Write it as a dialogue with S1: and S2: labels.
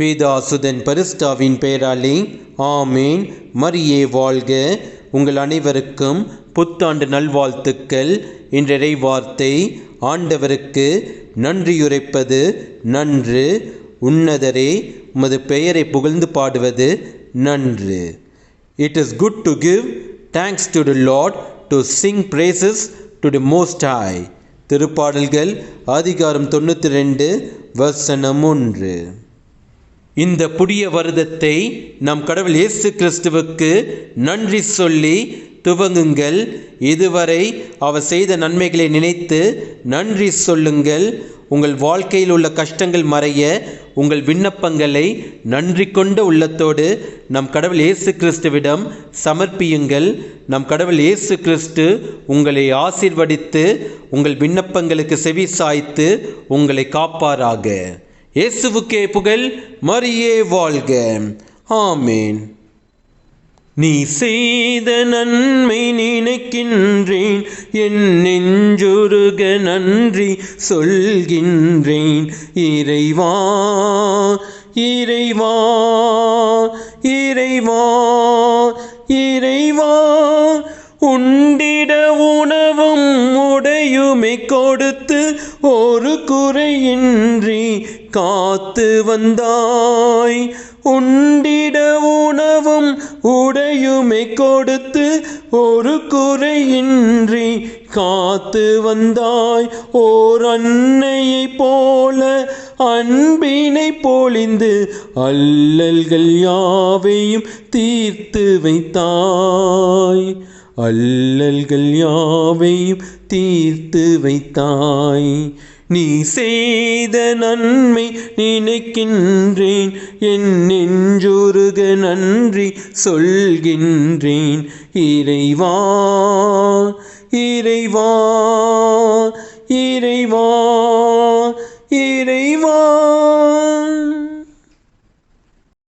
S1: பேதாசுதன் பரிஸ்டாவின் பெயராலே ஆமேன். மரியே வாழ்க. உங்கள் அனைவருக்கும் புத்தாண்டு நல்வாழ்த்துக்கள். இன்றைய வார்த்தை ஆண்டவருக்கு நன்றியுரைப்பது நன்று. உன்னதரே உமது பெயரை புகழ்ந்து பாடுவது நன்று. It is good to give thanks to the Lord to sing praises to the most high திருப்பாடல்கள் அதிகாரம் தொண்ணூற்றி ரெண்டு வசனம் ஒன்று. இந்த புதிய வருடத்தை நம் கடவுள் இயேசு கிறிஸ்துவுக்கு நன்றி சொல்லி துவங்குங்கள். இதுவரை அவர் செய்த நன்மைகளை நினைத்து நன்றி சொல்லுங்கள். உங்கள் வாழ்க்கையில் உள்ள கஷ்டங்கள் மறைய உங்கள் விண்ணப்பங்களை நன்றி கொண்ட உள்ளத்தோடு நம் கடவுள் இயேசு கிறிஸ்துவிடம் சமர்ப்பியுங்கள். நம் கடவுள் இயேசு கிறிஸ்து உங்களை ஆசீர்வதித்து உங்கள் விண்ணப்பங்களுக்கு செவி சாய்த்து உங்களை காப்பாராக. இயேசுவுக்கே புகழ் மரியே வாழ்க. ஆமேன். நீ செய்த நன்மை நினைக்கின்றேன் என் நெஞ்சுருக நன்றி சொல்கின்றேன். இறைவா இறைவா இறைவா இறைவா உண்டிட உணவும் உடையுமை கொடுத்து ஒரு குறையின்றி காத்து வந்தாய். உண்டிட உணவும் உடையுமை கொடுத்து ஒரு குறையின்றி காத்து வந்தாய். ஓர் அன்னையைப் போல அன்பினை பொழிந்து அல்லல்கள் யாவையும் தீர்த்து வைத்தாய். அல்லல்கள் யாவையும் தீர்த்து வைத்தாய். நீ செய்த நன்மை நினைக்கின்றேன். என் நெஞ்சுருக நன்றி சொல்கின்றேன். இறைவா இறைவா இறைவா இறைவா.